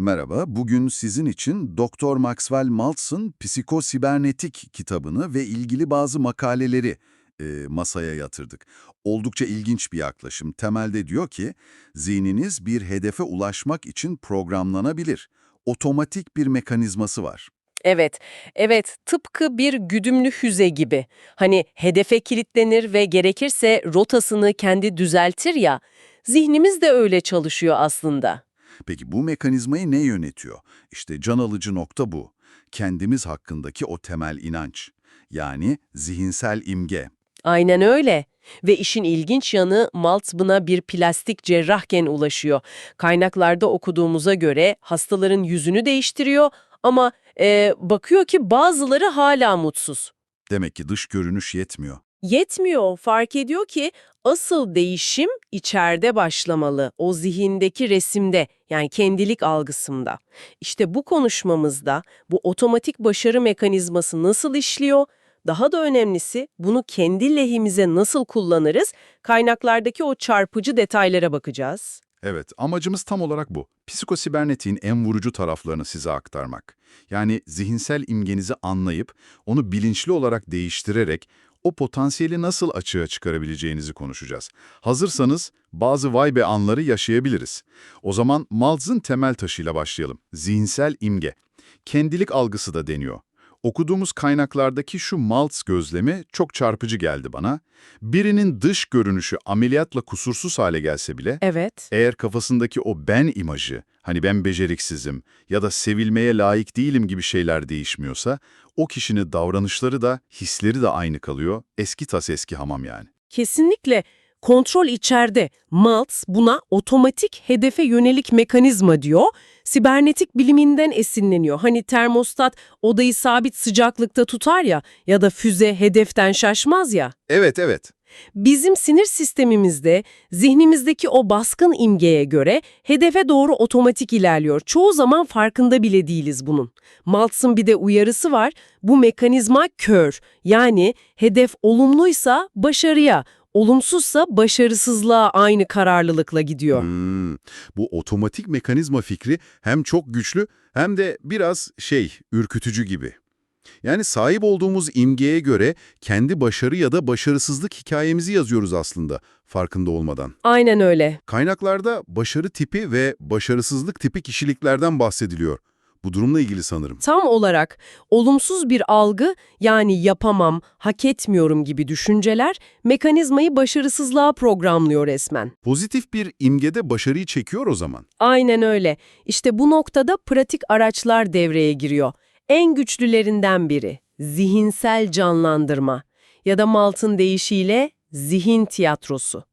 Merhaba, bugün sizin için Dr. Maxwell Maltz'ın Psikosibernetik kitabını ve ilgili bazı makaleleri e, masaya yatırdık. Oldukça ilginç bir yaklaşım. Temelde diyor ki, zihniniz bir hedefe ulaşmak için programlanabilir. Otomatik bir mekanizması var. Evet, evet tıpkı bir güdümlü füze gibi. Hani hedefe kilitlenir ve gerekirse rotasını kendi düzeltir ya, zihnimiz de öyle çalışıyor aslında. Peki bu mekanizmayı ne yönetiyor? İşte can alıcı nokta bu. Kendimiz hakkındaki o temel inanç. Yani zihinsel imge. Aynen öyle. Ve işin ilginç yanı Maltz buna bir plastik cerrahken ulaşıyor. Kaynaklarda okuduğumuza göre hastaların yüzünü değiştiriyor ama e, bakıyor ki bazıları hala mutsuz. Demek ki dış görünüş yetmiyor. Yetmiyor, fark ediyor ki asıl değişim içeride başlamalı, o zihindeki resimde, yani kendilik algısında. İşte bu konuşmamızda bu otomatik başarı mekanizması nasıl işliyor, daha da önemlisi bunu kendi lehimize nasıl kullanırız, kaynaklardaki o çarpıcı detaylara bakacağız. Evet, amacımız tam olarak bu. Psikosibernetiğin en vurucu taraflarını size aktarmak. Yani zihinsel imgenizi anlayıp, onu bilinçli olarak değiştirerek, o potansiyeli nasıl açığa çıkarabileceğinizi konuşacağız. Hazırsanız bazı vay be anları yaşayabiliriz. O zaman Maltz'ın temel taşıyla başlayalım. Zihinsel imge. Kendilik algısı da deniyor. Okuduğumuz kaynaklardaki şu Maltz gözlemi çok çarpıcı geldi bana. Birinin dış görünüşü ameliyatla kusursuz hale gelse bile, Evet. eğer kafasındaki o ben imajı, hani ben beceriksizim ya da sevilmeye layık değilim gibi şeyler değişmiyorsa, o kişinin davranışları da, hisleri de aynı kalıyor. Eski tas eski hamam yani. Kesinlikle kontrol içeride. Maltz buna otomatik hedefe yönelik mekanizma diyor. Sibernetik biliminden esinleniyor. Hani termostat odayı sabit sıcaklıkta tutar ya ya da füze hedeften şaşmaz ya. Evet, evet. Bizim sinir sistemimizde zihnimizdeki o baskın imgeye göre hedefe doğru otomatik ilerliyor. Çoğu zaman farkında bile değiliz bunun. Maltz'ın bir de uyarısı var. Bu mekanizma kör. Yani hedef olumluysa başarıya, olumsuzsa başarısızlığa aynı kararlılıkla gidiyor. Hmm, bu otomatik mekanizma fikri hem çok güçlü hem de biraz şey, ürkütücü gibi. Yani sahip olduğumuz imgeye göre kendi başarı ya da başarısızlık hikayemizi yazıyoruz aslında farkında olmadan. Aynen öyle. Kaynaklarda başarı tipi ve başarısızlık tipi kişiliklerden bahsediliyor. Bu durumla ilgili sanırım. Tam olarak olumsuz bir algı yani yapamam, hak etmiyorum gibi düşünceler mekanizmayı başarısızlığa programlıyor resmen. Pozitif bir imgede başarıyı çekiyor o zaman. Aynen öyle. İşte bu noktada pratik araçlar devreye giriyor. En güçlülerinden biri zihinsel canlandırma ya da Malt'ın deyişiyle zihin tiyatrosu.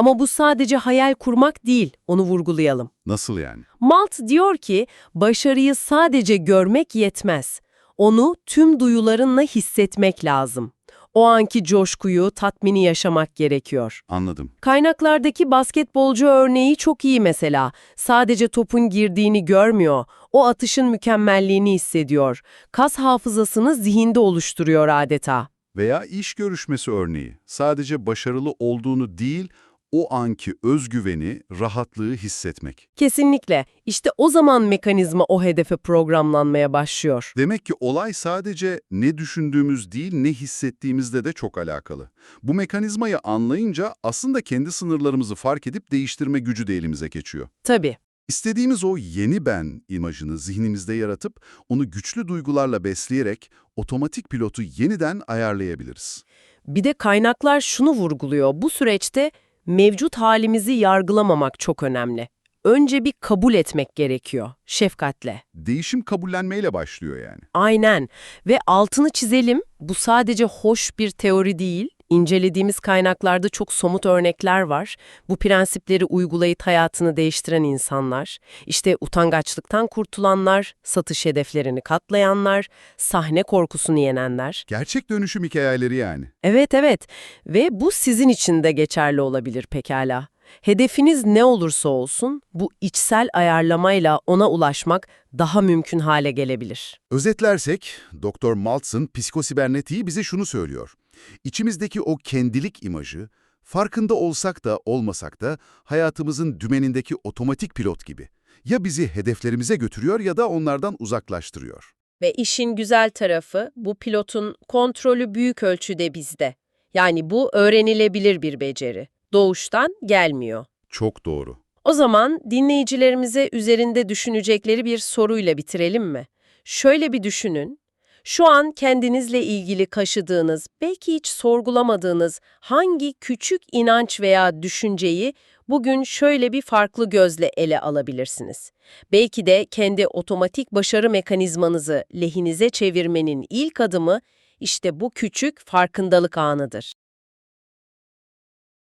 Ama bu sadece hayal kurmak değil, onu vurgulayalım. Nasıl yani? Malt diyor ki başarıyı sadece görmek yetmez. Onu tüm duyularınla hissetmek lazım. O anki coşkuyu, tatmini yaşamak gerekiyor. Anladım. Kaynaklardaki basketbolcu örneği çok iyi mesela. Sadece topun girdiğini görmüyor. O atışın mükemmelliğini hissediyor. Kas hafızasını zihinde oluşturuyor adeta. Veya iş görüşmesi örneği. Sadece başarılı olduğunu değil, o anki özgüveni, rahatlığı hissetmek. Kesinlikle. İşte o zaman mekanizma o hedefe programlanmaya başlıyor. Demek ki olay sadece ne düşündüğümüz değil, ne hissettiğimizle de çok alakalı. Bu mekanizmayı anlayınca aslında kendi sınırlarımızı fark edip değiştirme gücü de elimize geçiyor. Tabii. İstediğimiz o yeni ben imajını zihnimizde yaratıp onu güçlü duygularla besleyerek otomatik pilotu yeniden ayarlayabiliriz. Bir de kaynaklar şunu vurguluyor. Bu süreçte mevcut halimizi yargılamamak çok önemli. Önce bir kabul etmek gerekiyor, şefkatle. Değişim kabullenmeyle başlıyor yani. Aynen. Ve altını çizelim, bu sadece hoş bir teori değil. İncelediğimiz kaynaklarda çok somut örnekler var. Bu prensipleri uygulayıp hayatını değiştiren insanlar, işte utangaçlıktan kurtulanlar, satış hedeflerini katlayanlar, sahne korkusunu yenenler. Gerçek dönüşüm hikayeleri yani. Evet evet ve bu sizin için de geçerli olabilir pekala. Hedefiniz ne olursa olsun bu içsel ayarlamayla ona ulaşmak daha mümkün hale gelebilir. Özetlersek, Dr. Maltz'ın psikosibernetiği bize şunu söylüyor. İçimizdeki o kendilik imajı, farkında olsak da olmasak da hayatımızın dümenindeki otomatik pilot gibi. Ya bizi hedeflerimize götürüyor ya da onlardan uzaklaştırıyor. Ve işin güzel tarafı bu pilotun kontrolü büyük ölçüde bizde. Yani bu öğrenilebilir bir beceri. Doğuştan gelmiyor. Çok doğru. O zaman dinleyicilerimize üzerinde düşünecekleri bir soruyla bitirelim mi? Şöyle bir düşünün. Şu an kendinizle ilgili kaşıdığınız, belki hiç sorgulamadığınız hangi küçük inanç veya düşünceyi bugün şöyle bir farklı gözle ele alabilirsiniz? Belki de kendi otomatik başarı mekanizmanızı lehinize çevirmenin ilk adımı işte bu küçük farkındalık anıdır.